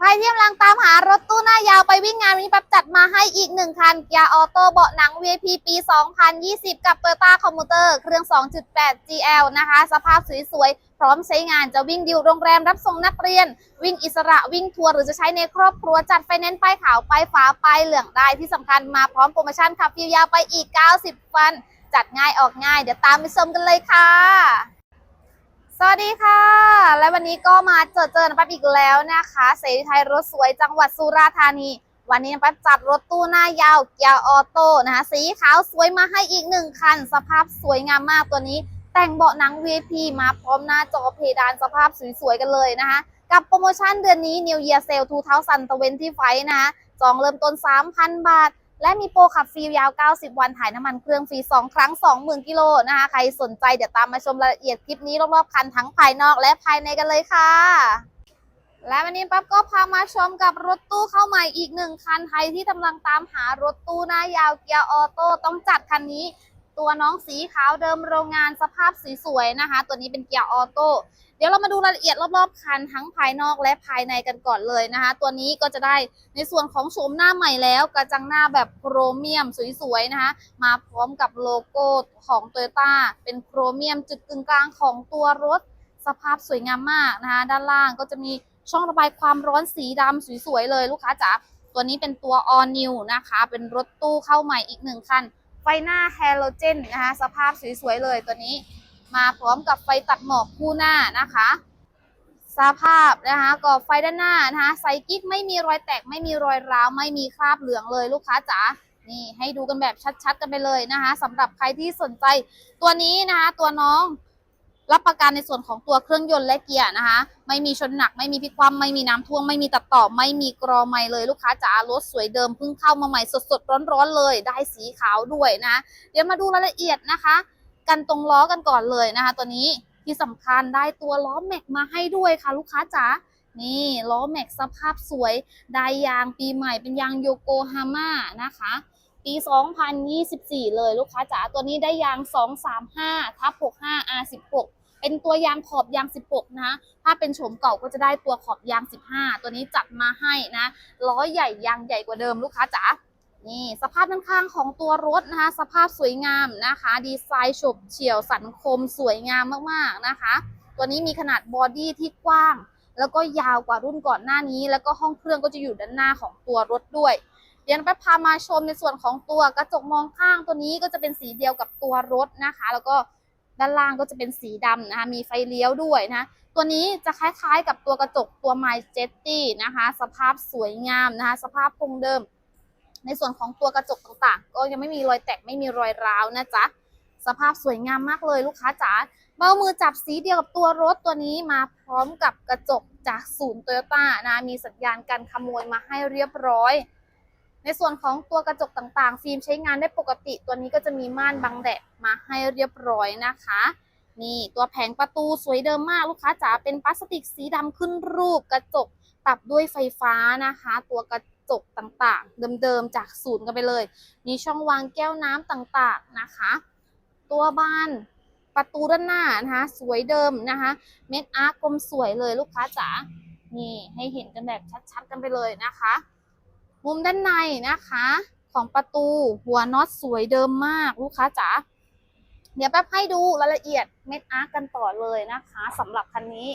ใครที่กำลังตามหารถตู้หน้ายาวไปวิ่งงานวันนี้ปั๊บจัดมาให้อีกหนึ่งคันเกียร์ออโต้เบาะหนัง VIP ปี 2020 กับ Toyota Commuter เครื่อง 2.8 GL นะคะ สภาพสวยๆ พร้อมใช้งานจะวิ่งดิวโรงแรมรับส่งนักเรียน วิ่งอิสระวิ่งทัวร์หรือจะใช้ในครอบครัวจัดไฟแนนซ์ป้ายขาวป้ายฟ้าป้ายเหลืองได้ที่สำคัญมาพร้อมโปรโมชั่นขับฟิวยาวไปอีก 90 วัน จัดง่ายออกง่าย เดี๋ยวตามไปชมกันเลยค่ะ สวัสดีค่ะ และวันนี้ก็มาเจอเจอนะปั๊บอีกแล้วนะคะ เสรีไทยรถสวยจังหวัดสุราษฎร์ธานี วันนี้นะปั๊บจัดรถตู้หน้ายาวเกียร์ออโต้นะคะ สีขาวสวยมาให้อีกหนึ่งคัน สภาพสวยงามมากตัวนี้ แต่งเบาะหนัง VIP มาพร้อมหน้าจอเพดานสภาพสวยๆกันเลยนะคะ กับโปรโมชั่นเดือนนี้ New Year Sale 2025นะคะจองเริ่มต้น 3,000 บาท และมีโปรขับฟรียาว 90 วันถ่ายน้ำมันเครื่องฟรี 2 ครั้ง 20,000 กิโลนะคะ ใครสนใจเดี๋ยวตามมาชมรายละเอียดคลิปนี้รอบๆคันทั้งภายนอกและภายในกันเลยค่ะ และวันนี้ปั๊บก็พามาชมกับรถตู้เข้าใหม่อีกหนึ่งคันไทยที่กำลังตามหารถตู้หน้ายาวเกียร์ออโต้ต้องจัดคันนี้ ตัวน้องสีขาวเดิมโรงงานสภาพสวยๆนะคะ ตัวนี้เป็นเกียร์ออโต้ เดี๋ยวเรามาดูรายละเอียดรอบๆคันทั้งภายนอกและภายในกันก่อนเลยนะคะ ตัวนี้ก็จะได้ในส่วนของโฉมหน้าใหม่แล้ว กระจังหน้าแบบโครเมียมสวยๆนะคะมาพร้อมกับโลโก้ของ t o y ยต้าเป็นโครเมียมจุดกึ่งกลางของตัวรถสภาพสวยงามมากนะคะด้านล่างก็จะมีช่องระบายความร้อนสีดำสวยๆเลยลูกค้าจ๋าตัวนี้เป็นตัว all new นะคะ เป็นรถตู้เข้าใหม่อีกหนึ่งคันไฟหน้าแฮโลเจนนะคะสภาพสวยๆเลยตัวนี้ มาพร้อมกับไฟตัดหมอกคู่หน้านะคะสภาพนะคะกรอไฟด้านหน้านะคะใส่กิ๊กไม่มีรอยแตกไม่มีรอยร้าวไม่มีคราบเหลืองเลยลูกค้าจ๋านี่ให้ดูกันแบบชัดๆกันไปเลยนะคะสำหรับใครที่สนใจตัวนี้นะคะ ตัวน้องรับประกันในส่วนของตัวเครื่องยนต์และเกียร์นะคะ ไม่มีชนหนักไม่มีพิคว่ำไม่มีน้ำท่วมไม่มีตัดต่อ ไม่มีกรอไม่เลยลูกค้าจ๋ารถสวยเดิมเพิ่งเข้ามาใหม่สดๆร้อนๆเลย ได้สีขาวด้วยนะ เดี๋ยวมาดูรายละเอียดนะคะ กันตรงล้อกันก่อนเลยนะคะ ตัวนี้ที่สำคัญได้ตัวล้อแม็กมาให้ด้วยค่ะ ลูกค้าจ๋านี่ล้อแม็กสภาพสวยได้ยางปีใหม่เป็นยางโยโกฮาม่านะคะ ปี 2024 เลยลูกค้าจ๋าตัวนี้ได้ยาง 235ทับ65 R16 เป็นตัวยางขอบยาง 16 นะถ้าเป็นโฉมเก่าก็จะได้ตัวขอบยาง 15 ตัวนี้จัดมาให้นะล้อใหญ่ยางใหญ่กว่าเดิมลูกค้าจ๋า นี่สภาพด้านข้างของตัวรถนะคะ สภาพสวยงามนะคะ ดีไซน์ฉบเฉี่ยวสันคมสวยงามมากๆนะคะ ตัวนี้มีขนาดบอดี้ที่กว้าง แล้วก็ยาวกว่ารุ่นก่อนหน้านี้ แล้วก็ห้องเครื่องก็จะอยู่ด้านหน้าของตัวรถด้วย เดี๋ยวไปพามาชมในส่วนของตัวกระจกมองข้างตัวนี้ก็จะเป็นสีเดียวกับตัวรถนะคะ แล้วก็ด้านล่างก็จะเป็นสีดำนะคะ มีไฟเลี้ยวด้วยนะ ตัวนี้จะคล้ายๆกับตัวกระจกตัว My Jetty นะคะ สภาพสวยงามนะคะ สภาพคงเดิม ในส่วนของตัวกระจกต่างๆ ก็ยังไม่มีรอยแตกไม่มีรอยร้าวนะจ๊ะสภาพสวยงามมากเลยลูกค้าจ๋าเบ้ามือจับสีเดียวกับตัวรถตัวนี้มาพร้อมกับกระจกจากศูนย์โตโยต้านะมีสัญญาณการขโมยมาให้เรียบร้อย ในส่วนของตัวกระจกต่างๆ ฟิล์มใช้งานได้ปกติ ตัวนี้ก็จะมีม่านบังแดดมาให้เรียบร้อยนะคะ นี่ตัวแผงประตูสวยเดิมมากลูกค้าจ๋าเป็นพลาสติกสีดำขึ้นรูปกระจก ปรับด้วยไฟฟ้านะคะ ตัวกระจกต่างๆ เดิมๆ จากศูนย์กันไปเลย มีช่องวางแก้วน้ำต่างๆนะคะ ตัวบานประตูด้านหน้านะคะสวยเดิมนะคะ เม็ดอาร์กลมสวยเลยลูกค้าจ๋านี่ให้เห็นกันแบบชัดๆกันไปเลยนะคะ มุมด้านในนะคะ ของประตูหัวน็อตสวยเดิมมากลูกค้าจ๋าเดี๋ยวแป๊บให้ดูรายละเอียดเม็ดอาร์กกันต่อเลยนะคะสำหรับคันนี้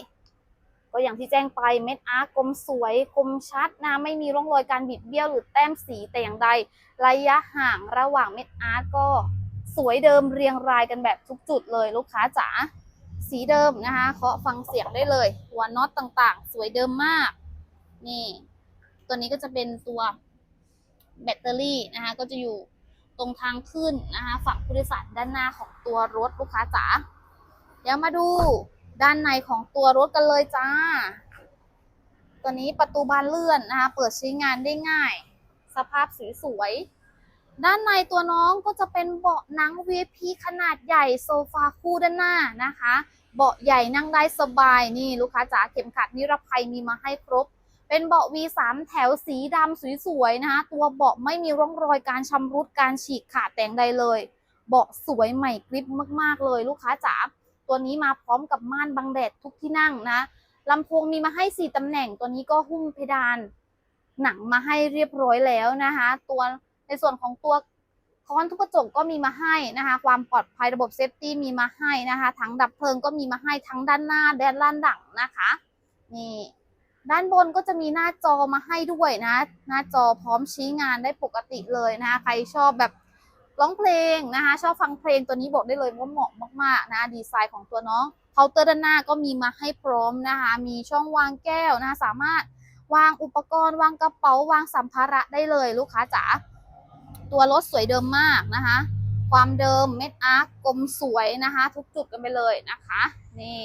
ก็อย่างที่แจ้งไปเม็ดอาร์กลมสวยคมชัดนะไม่มีร่องรอยการบิดเบี้ยวหรือแต้มสีแต่อย่างใด ระยะห่างระหว่างเม็ดอาร์ตก็สวยเดิมเรียงรายกันแบบทุกจุดเลยลูกค้าจ๋าสีเดิมนะคะเคาะฟังเสียงได้เลยหัวน็อตต่างๆ สวยเดิมมาก นี่ ตัวนี้ก็จะเป็นตัวแบตเตอรี่นะคะก็จะอยู่ตรงทางขึ้นนะคะฝั่งผู้โดยสารด้านหน้าของตัวรถลูกค้าจ๋าเดี๋ยวมาดู ด้านในของตัวรถกันเลยจ้า ตัวนี้ประตูบานเลื่อนนะคะ เปิดใช้งานได้ง่าย สภาพสวยๆด้านในตัวน้องก็จะเป็นเบาะหนัง VIP ขนาดใหญ่โซฟาคู่ด้านหน้านะคะ เบาะใหญ่นั่งได้สบายนี่ลูกค้าจ๋าเข็มขัดนิรภัยมีมาให้ครบ เป็นเบาะ V3 แถวสีดำสวยๆนะคะ ตัวเบาะไม่มีร่องรอยการชำรุดการฉีกขาดแต่งใดเลย เบาะสวยใหม่กริบมากๆเลยลูกค้าจ๋า ตัวนี้มาพร้อมกับม่านบังแดดทุกที่นั่งนะลำโพงมีมาให้สี่ตำแหน่ง ตัวนี้ก็หุ้มเพดาน หนังมาให้เรียบร้อยแล้วนะคะ ตัวในส่วนของตัวค้อนทุกกระจกก็มีมาให้นะคะ ความปลอดภัยระบบเซฟตี้มีมาให้นะคะถังดับเพลิงก็มีมาให้ทั้งด้านหน้าด้านล่างดังนะคะนี่ด้านบนก็จะมีหน้าจอมาให้ด้วยนะ หน้าจอพร้อมชี้งานได้ปกติเลยนะคะใครชอบแบบ ร้องเพลงนะคะ ชอบฟังเพลงตัวนี้บอกได้เลยว่าเหมาะมากๆนะดีไซน์ของตัวน้องเคาน์เตอร์ด้านหน้าก็มีมาให้พร้อมนะคะ มีช่องวางแก้วนะคะสามารถวางอุปกรณ์ วางกระเป๋าวางสัมภาระได้เลยลูกค้าจ๋าตัวรถสวยเดิมมากนะคะ ความเดิมเม็ดอาร์กกลมสวยนะคะ ทุกจุดกันไปเลยนะคะ นี่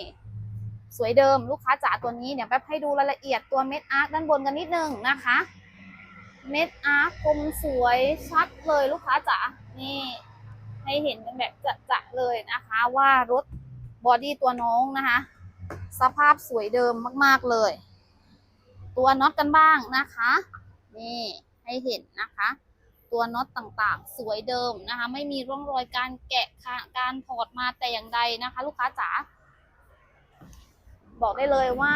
สวยเดิมลูกค้าจ๋าตัวนี้เดี๋ยวแป๊บให้ดูรายละเอียดตัวเม็ดอาร์กด้านบนกันนิดนึงนะคะ เม็ดอาร์กกลมสวยชัดเลยลูกค้าจ๋า นี่ให้เห็นกันแบบจะๆเลยนะคะว่ารถบอดี้ตัวน้องนะคะ สภาพสวยเดิมมากๆเลย ตัวน็อตกันบ้างนะคะ นี่ให้เห็นนะคะ ตัวน็อตต่างๆ สวยเดิมนะคะ ไม่มีร่องรอยการแกะค่ะการถอดมาแต่อย่างใดนะคะ ลูกค้าจ๋าบอกได้เลยว่า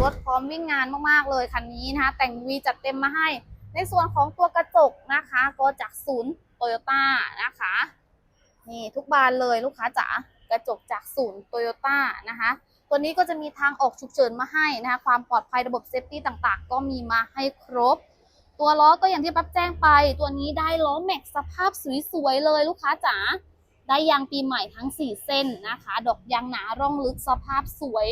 รถพร้อมวิ่งงานมากๆเลยคันนี้นะคะ แต่งวีจัดเต็มมาให้ ในส่วนของตัวกระจกนะคะ ก็จากศูนย์ โตโยต้านะคะ นี่ทุกบานเลยลูกค้าจ๋ากระจกจากศูนย์โตโยต้านะคะ ตัวนี้ก็จะมีทางออกฉุกเฉินมาให้นะคะ ความปลอดภัยระบบเซฟตี้ต่างๆ ก็มีมาให้ครบ ตัวล้อก็อย่างที่ปั๊บแจ้งไป ตัวนี้ได้ล้อแม็กสภาพสวยๆเลยลูกค้าจ๋า ได้ยางปีใหม่ทั้ง 4 เส้นนะคะ ดอกยางหนาร่องลึกสภาพสวย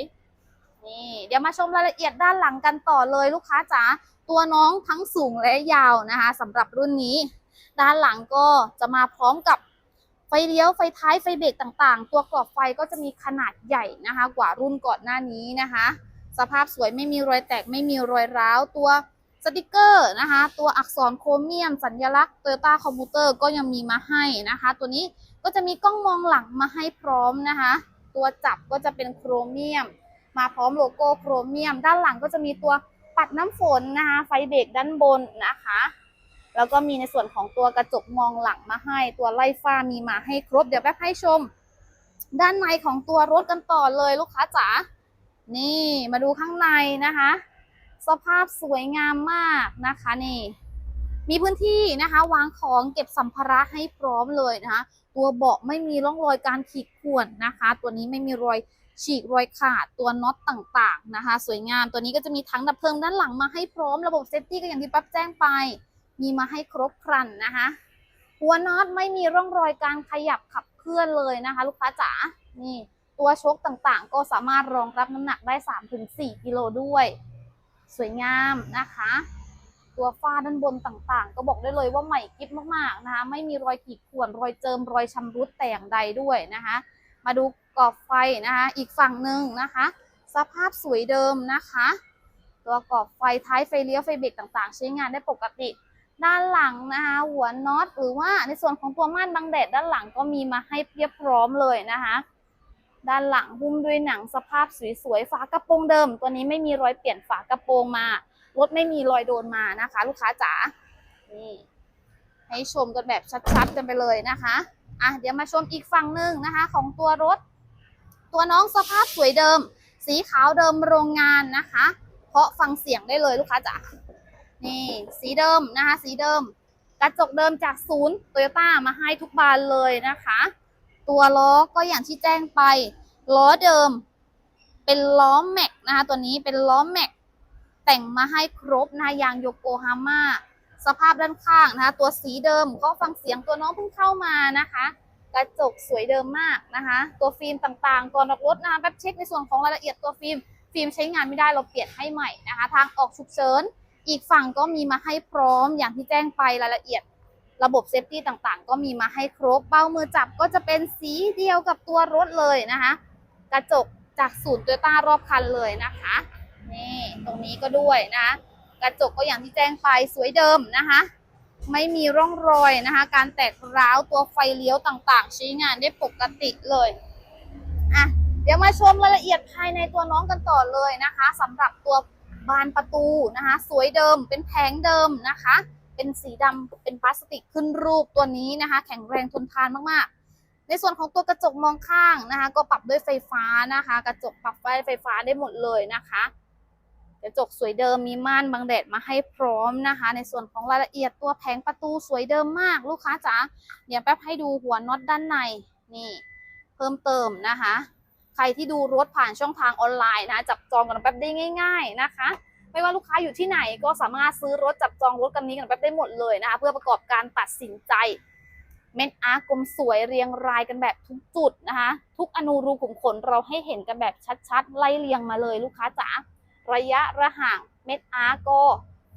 นี่ เดี๋ยวมาชมรายละเอียดด้านหลังกันต่อเลยลูกค้าจ๋า ตัวน้องทั้งสูงและยาวนะคะสำหรับรุ่นนี้ ด้านหลังก็จะมาพร้อมกับไฟเลี้ยวไฟท้ายไฟเบรกต่างๆ ตัวกรอบไฟก็จะมีขนาดใหญ่นะคะ กว่ารุ่นก่อนหน้านี้นะคะ สภาพสวยไม่มีรอยแตกไม่มีรอยร้าวตัวสติกเกอร์นะคะ ตัวอักษรโครเมียม สัญลักษณ์ Toyota Commuter ก็ยังมีมาให้นะคะ ตัวนี้ก็จะมีกล้องมองหลังมาให้พร้อมนะคะ ตัวจับก็จะเป็นโครเมียม มาพร้อมโลโก้โครเมียม ด้านหลังก็จะมีตัวปัดน้ำฝนนะคะ ไฟเบรกด้านบนนะคะ แล้วก็มีในส่วนของตัวกระจกมองหลังมาให้ ตัวไล่ฟ้ามีมาให้ครบ เดี๋ยวแป๊บให้ชม ด้านในของตัวรถกันต่อเลยลูกค้าจ๋า นี่มาดูข้างในนะคะ สภาพสวยงามมากนะคะนี่มีพื้นที่นะคะวางของเก็บสัมภาระให้พร้อมเลยนะคะ ตัวเบาะไม่มีร่องรอยการขีดข่วนนะคะ ตัวนี้ไม่มีรอยฉีกรอยขาดตัวน็อตต่างๆนะคะ สวยงามตัวนี้ก็จะมีถังดับเพลิงด้านหลังมาให้พร้อมระบบเซฟตี้ก็อย่างที่ปั๊บแจ้งไป มีมาให้ครบครันนะคะ หัวน็อตไม่มีร่องรอยการขยับขับเคลื่อนเลยนะคะ ลูกค้าจ๋า นี่ตัวชกต่างๆ ก็สามารถรองรับน้ำหนักได้ 3-4 กิโลด้วย สวยงามนะคะ ตัวฝ้าด้านบนต่างๆ ก็บอกได้เลยว่าใหม่กิ๊บมากๆนะคะ ไม่มีรอยขีดข่วนรอยเจิมรอยชำรุดแต่อย่างใดด้วยนะคะ มาดูกรอบไฟนะคะ อีกฝั่งหนึ่งนะคะ สภาพสวยเดิมนะคะ ตัวกรอบไฟท้ายไฟเลี้ยวไฟเบรกต่างๆ ใช้งานได้ปกติ ด้านหลังนะคะหัวน็อตหรือว่าในส่วนของตัวม่านบังแดดด้านหลังก็มีมาให้เรียบพร้อมเลยนะคะ ด้านหลังหุ้มด้วยหนังสภาพสวยๆฝากระโปรงเดิม ตัวนี้ไม่มีรอยเปลี่ยนฝากระโปรงมารถไม่มีรอยโดนมานะคะ ลูกค้าจ๋านี่ให้ชมกันแบบชัดๆกันไปเลยนะคะอะเดี๋ยวมาชมอีกฝั่งหนึ่งนะคะ ของตัวรถ ตัวน้องสภาพสวยเดิม สีขาวเดิมโรงงานนะคะ เพราะฟังเสียงได้เลยลูกค้าจ๋า นี่สีเดิมนะคะสีเดิม กระจกเดิมจากศูนย์โตโยต้ามาให้ทุกบานเลยนะคะ ตัวล้อก็อย่างที่แจ้งไป ล้อเดิม เป็นล้อแม็กนะคะตัวนี้เป็นล้อแม็กแต่งมาให้ครบนะยางโยโกฮาม่าสภาพด้านข้างนะคะตัวสีเดิมก็ฟังเสียงตัวน้องเพิ่งเข้ามานะคะ กระจกสวยเดิมมากนะคะ ตัวฟิล์มต่างๆ ก่อนออกรถนะคะแป๊บเช็คในส่วนของรายละเอียดตัวฟิล์มฟิล์มใช้งานไม่ได้เราเปลี่ยนให้ใหม่นะคะ ทางออกฉุกเฉิน อีกฝั่งก็มีมาให้พร้อมอย่างที่แจ้งไปรายละเอียด ระบบเซฟตี้ต่างๆ ก็มีมาให้ครบเป้ามือจับก็จะเป็นสีเดียวกับตัวรถเลยนะคะ กระจกจากศูนย์โตโยต้ารอบคันเลยนะคะนี่ตรงนี้ก็ด้วยนะกระจกก็อย่างที่แจ้งไปสวยเดิมนะคะ ไม่มีร่องรอยนะคะ การแตกร้าวตัวไฟเลี้ยวต่างๆ ใช้งานได้ปกติเลยอะเดี๋ยวมาชมรายละเอียดภายในตัวน้องกันต่อเลยนะคะสำหรับตัว บานประตูนะคะ สวยเดิมเป็นแผงเดิมนะคะ เป็นสีดำเป็นพลาสติกขึ้นรูปตัวนี้นะคะ แข็งแรงทนทานมากๆ ในส่วนของตัวกระจกมองข้างนะคะ ก็ปรับด้วยไฟฟ้านะคะ กระจกปรับไฟไฟฟ้าได้หมดเลยนะคะกระจกสวยเดิมมีม่านบังแดดมาให้พร้อมนะคะ ในส่วนของรายละเอียดตัวแผงประตูสวยเดิมมากลูกค้าจ๋าเดี๋ยวแป๊บให้ดูหัวน็อตด้านในนี่ เพิ่มเติมนะคะ รที่ดูรถผ่านช่องทางออนไลน์นะ จับจองกันแป๊บได้ง่าย ๆนะคะ ไม่ว่าลูกค้าอยู่ที่ไหนก็สามารถซื้อรถจับจองรถกันนี้กันแป๊บได้หมดเลยนะคะ เพื่อประกอบการตัดสินใจ เม็ดอาร์กลมสวยเรียงรายกันแบบทุกจุดนะคะ ทุกอนูรูขุมขนเราให้เห็นกันแบบชัดๆ ไล่เรียงมาเลยลูกค้าจ๋าระยะระห่างเม็ดอาร์ก็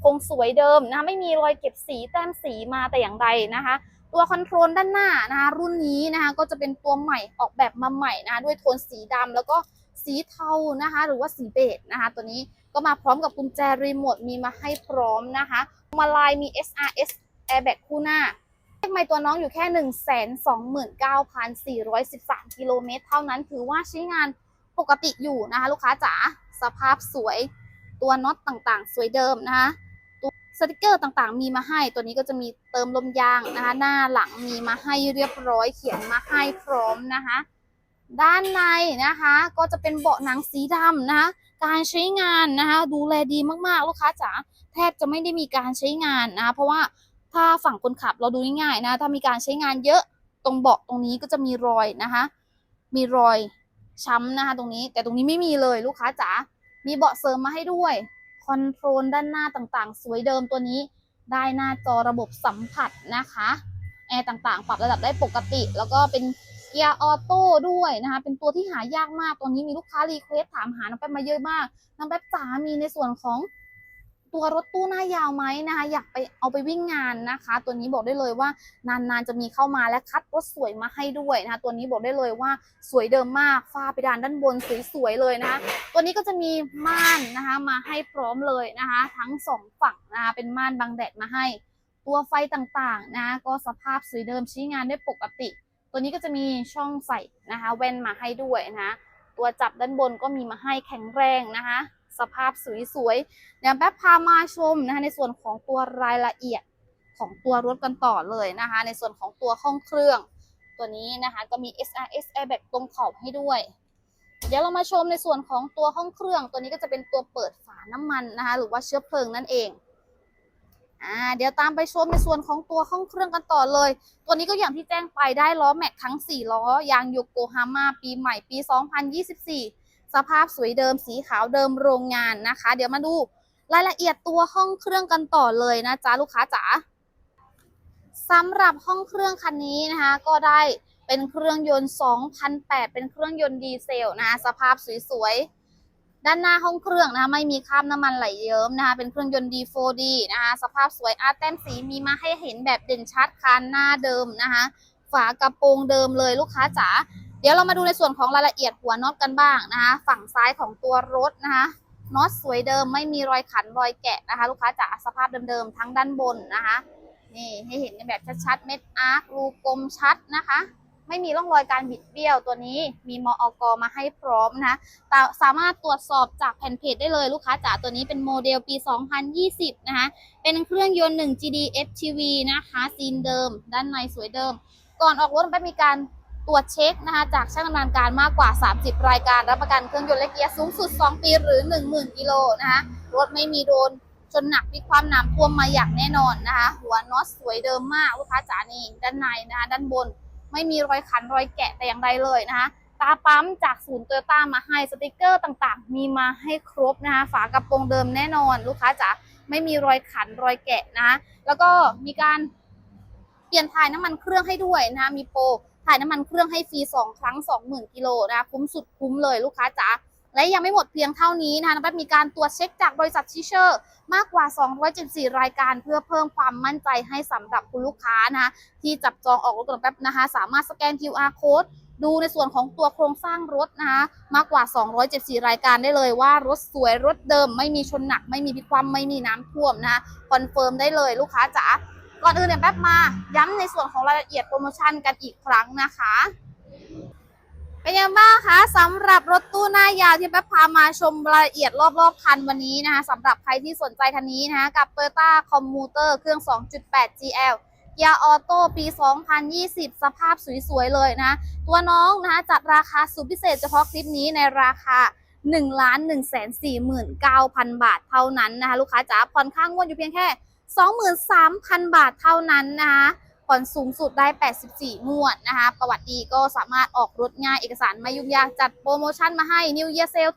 คงสวยเดิมนะคะไม่มีรอยเก็บสีแต้มสีมาแต่อย่างใดนะคะ ตัวคอนโทรลด้านหน้านะคะรุ่นนี้นะคะก็จะเป็นตัวใหม่ออกแบบมาใหม่นะคะด้วยโทนสีดำแล้วก็สีเทานะคะ หรือว่าสีเบจนะคะ ตัวนี้ก็มาพร้อมกับกุญแจรีโมทมีมาให้พร้อมนะคะมาลายมี SRS airbag คู่หน้าเลขไมล์ตัวน้องอยู่แค่ 129,413 กิโลเมตร เท่านั้นถือว่าใช้งานปกติอยู่นะคะ ลูกค้าจ๋าสภาพสวยตัวน็อตต่างๆ สวยเดิมนะคะ สติกเกอร์ต่างๆ มีมาให้ ตัวนี้ก็จะมีเติมลมยางนะคะ หน้าหลังมีมาให้เรียบร้อยเขียนมาให้พร้อมนะคะ ด้านในนะคะก็จะเป็นเบาะหนังสีดำนะคะ การใช้งานนะคะ ดูแลดีมากๆ ลูกค้าจ๋าแทบจะไม่ได้มีการใช้งานนะคะเพราะว่าถ้าฝั่งคนขับเราดูง่ายๆนะถ้ามีการใช้งานเยอะตรงเบาะตรงนี้ก็จะมีรอยนะคะ มีรอยช้ำนะคะตรงนี้แต่ตรงนี้ไม่มีเลยลูกค้าจ๋ามีเบาะเสริมมาให้ด้วย คอนโทรลด้านหน้าต่างๆ สวยเดิมตัวนี้ ได้หน้าจอระบบสัมผัสนะคะแอร์ต่างๆ ปรับระดับได้ปกติ แล้วก็เป็นเกียร์ออโต้ด้วยนะคะ เป็นตัวที่หายากมากตัวนี้มีลูกค้ารีเควสถามหาน้องแป๊บมาเยอะมากน้องแป๊บจ๋ามีในส่วนของ ตัวรถตู้หน้ายาวไหมนะคะอยากไปเอาไปวิ่งงานนะคะ ตัวนี้บอกได้เลยว่านานๆจะมีเข้ามาและคัดรถสวยมาให้ด้วยนะคะตัวนี้บอกได้เลยว่าสวยเดิมมากฝ้าเพดานด้านบนสวยๆเลยนะคะตัวนี้ก็จะมีม่านนะคะมาให้พร้อมเลยนะคะทั้งสองฝั่งนะคะเป็นม่านบังแดดมาให้ ตัวไฟต่างๆนะคะก็สภาพสวยเดิมใช้งานได้ปกติ ตัวนี้ก็จะมีช่องใส่นะคะแว่นมาให้ด้วยนะคะตัวจับด้านบนก็มีมาให้แข็งแรงนะคะ สภาพสวยๆ เดี๋ยวแป๊บพามาชมนะคะในส่วนของตัวรายละเอียดของตัวรถกันต่อเลยนะคะ ในส่วนของตัวห้องเครื่องตัวนี้นะคะก็มี SRS airbag ตรงขอบให้ด้วย เดี๋ยวเรามาชมในส่วนของตัวห้องเครื่อง ตัวนี้ก็จะเป็นตัวเปิดฝาน้ำมันนะคะหรือว่าเชื้อเพลิงนั่นเองอ่าเดี๋ยวตามไปชมในส่วนของตัวห้องเครื่องกันต่อเลย ตัวนี้ก็อย่างที่แจ้งไปได้ล้อแม็กทั้ง 4 ล้อยางโยโกฮาม่าปีใหม่ปี 2024 สภาพสวยเดิมสีขาวเดิมโรงงานนะคะ เดี๋ยวมาดูรายละเอียดตัวห้องเครื่องกันต่อเลยนะจ๊ะลูกค้าจ๋าสำหรับห้องเครื่องคันนี้นะคะ ก็ได้เป็นเครื่องยนต์ 2008 เป็นเครื่องยนต์ดีเซลนะคะสภาพสวยๆ ด้านหน้าห้องเครื่องนะคะไม่มีคราบน้ำมันไหลเยิ้มนะคะเป็นเครื่องยนต์ D4D นะคะสภาพสวยอาร์แต้มสีมีมาให้เห็นแบบเด่นชัดคานหน้าเดิมนะคะฝากระโปรงเดิมเลยลูกค้าจ๋า เดี๋ยวเรามาดูในส่วนของรายละเอียดหัวน็อตกันบ้างนะคะ ฝั่งซ้ายของตัวรถนะคะน็อตสวยเดิมไม่มีรอยขันรอยแกะนะคะ ลูกค้าจ๋าสภาพเดิมๆทั้งด้านบนนะคะนี่ให้เห็นกันแบบชัดๆเม็ดอาร์ครูกลมชัดนะคะ ไม่มีร่องรอยการบิดเบี้ยวตัวนี้มีมอกมาให้พร้อมนะคะสามารถตรวจสอบจากแผ่นเพจได้เลยลูกค้าจ๋าตัวนี้เป็นโมเดลปี 2020 นะคะ เป็นเครื่องยนต์ 1 GD FTV นะคะซีนเดิม ด้านในสวยเดิม ก่อนออกรถไปมีการ ตรวจเช็คนะคะจากช่างดำเนินการมากกว่า 30 รายการ รับประกันเครื่องยนต์และเกียร์สูงสุด 2 ปีหรือ 10,000 กิโลนะคะรถไม่มีโดนจนหนักพลิกความน้ำท่วมมาอย่างแน่นอนนะคะ หัวน็อตสวยเดิมมากลูกค้าจ๋านี่ด้านในนะคะด้านบน ไม่มีรอยขันรอยแกะแต่อย่างใดเลยนะคะตาปั๊มจากศูนย์โตโยต้ามาให้สติกเกอร์ต่างๆ มีมาให้ครบนะคะฝากระโปรงเดิมแน่นอน ลูกค้าจ๋าไม่มีรอยขันรอยแกะนะะแล้วก็มีการเปลี่ยนถ่ายน้ำมันเครื่องให้ด้วยนะคะมีโปร ถ่ายน้ำมันเครื่องให้ฟรี 2 ครั้ง 20,000กิโลนะคะคุ้มสุดคุ้มเลยลูกค้าจ๋าและยังไม่หมดเพียงเท่านี้นะคะน้องแป๊บมีการตรวจเช็คจากบริษัทชิเชอร์ มากกว่า 274 รายการเพื่อเพิ่มความมั่นใจให้สำหรับคุณลูกค้านะคะที่จับจองออกรถกับแป๊บนะคะสามารถสแกน QR code ดูในส่วนของตัวโครงสร้างรถนะคะมากกว่า 274 รายการได้เลยว่ารถสวยรถเดิม ไม่มีชนหนัก ไม่มีพิกคว่ำไม่มีน้ำท่วมนะคะคอนเฟิร์มได้เลยลูกค้าจ๋า ก่อนอื่นเนี่ยแป๊บมาย้ำในส่วนของรายละเอียดโปรโมชั่นกันอีกครั้งนะคะ เป็นยังบ้างคะสำหรับรถตู้หน้ายาวที่แป๊บพามาชมรายละเอียดรอบๆคันวันนี้นะคะสำหรับใครที่สนใจคันนี้นะคะกับ Toyota Commuter เครื่อง 2.8 GL เกียร์ออโต้ปี 2020 สภาพสวยๆเลยนะ ตัวน้องนะคะจัดราคาสุดพิเศษเฉพาะคลิปนี้ในราคา 1 1 4 9 0 0 0 บาทเท่านั้นนะคะ ลูกค้าจ๋าผ่อนข้างงวดอยู่เพียงแค่ 23,000 บาทเท่านั้นนะคะผ่อนสูงสุดได้ 84 งวดนะคะ ประวัติดีก็สามารถออกรถง่ายเอกสารไม่ยุ่งยากจัดโปรโมชั่นมาให้ New Year Sale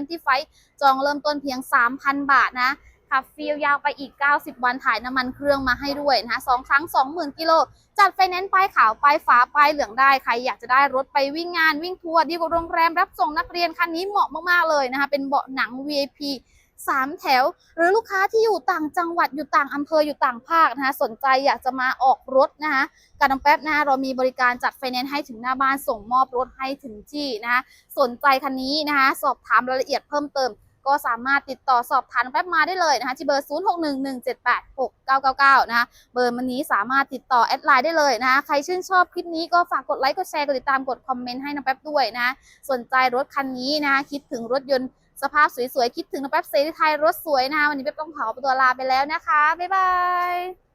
2025จองเริ่มต้นเพียง 3,000 บาทนะขับฟิลยาวไปอีก 90 วันถ่ายน้ำมันเครื่องมาให้ด้วยนะคะสองครั้ง 20,000 กิโล จัดไฟแนนซ์ป้ายขาวป้ายฟ้าป้ายเหลืองได้ ใครอยากจะได้รถไปวิ่งงานวิ่งทัวร์ดีกว่าโรงแรมรับส่งนักเรียนคันนี้เหมาะมากๆเลยนะคะ เป็นเบาะหนัง VIP สามแถว หรือลูกค้าที่อยู่ต่างจังหวัดอยู่ต่างอำเภออยู่ต่างภาคนะคะสนใจอยากจะมาออกรถนะคะการน้องแป๊บนะคะเรามีบริการจัดไฟแนนซ์ให้ถึงหน้าบ้านส่งมอบรถให้ถึงที่นะคะสนใจคันนี้นะคะสอบถามรายละเอียดเพิ่มเติมก็สามารถติดต่อสอบถามแป๊บมาได้เลยนะคะที่เบอร์ 0611786999 นะคะเบอร์มันนี้สามารถติดต่อแอดไลน์ได้เลยนะคะใครชื่นชอบคลิปนี้ก็ฝากกดไลค์กดแชร์กดติดตามกดคอมเมนต์ให้น้องแป๊บด้วยนะสนใจรถคันนี้นะคะคิดถึงรถยนต์ สภาพสวยๆ คิดถึงน้องแป๊บเซรีไทยรถสวยนะคะวันนี้แป๊บต้องเผาตัวลาไปแล้วนะคะ บ๊ายบาย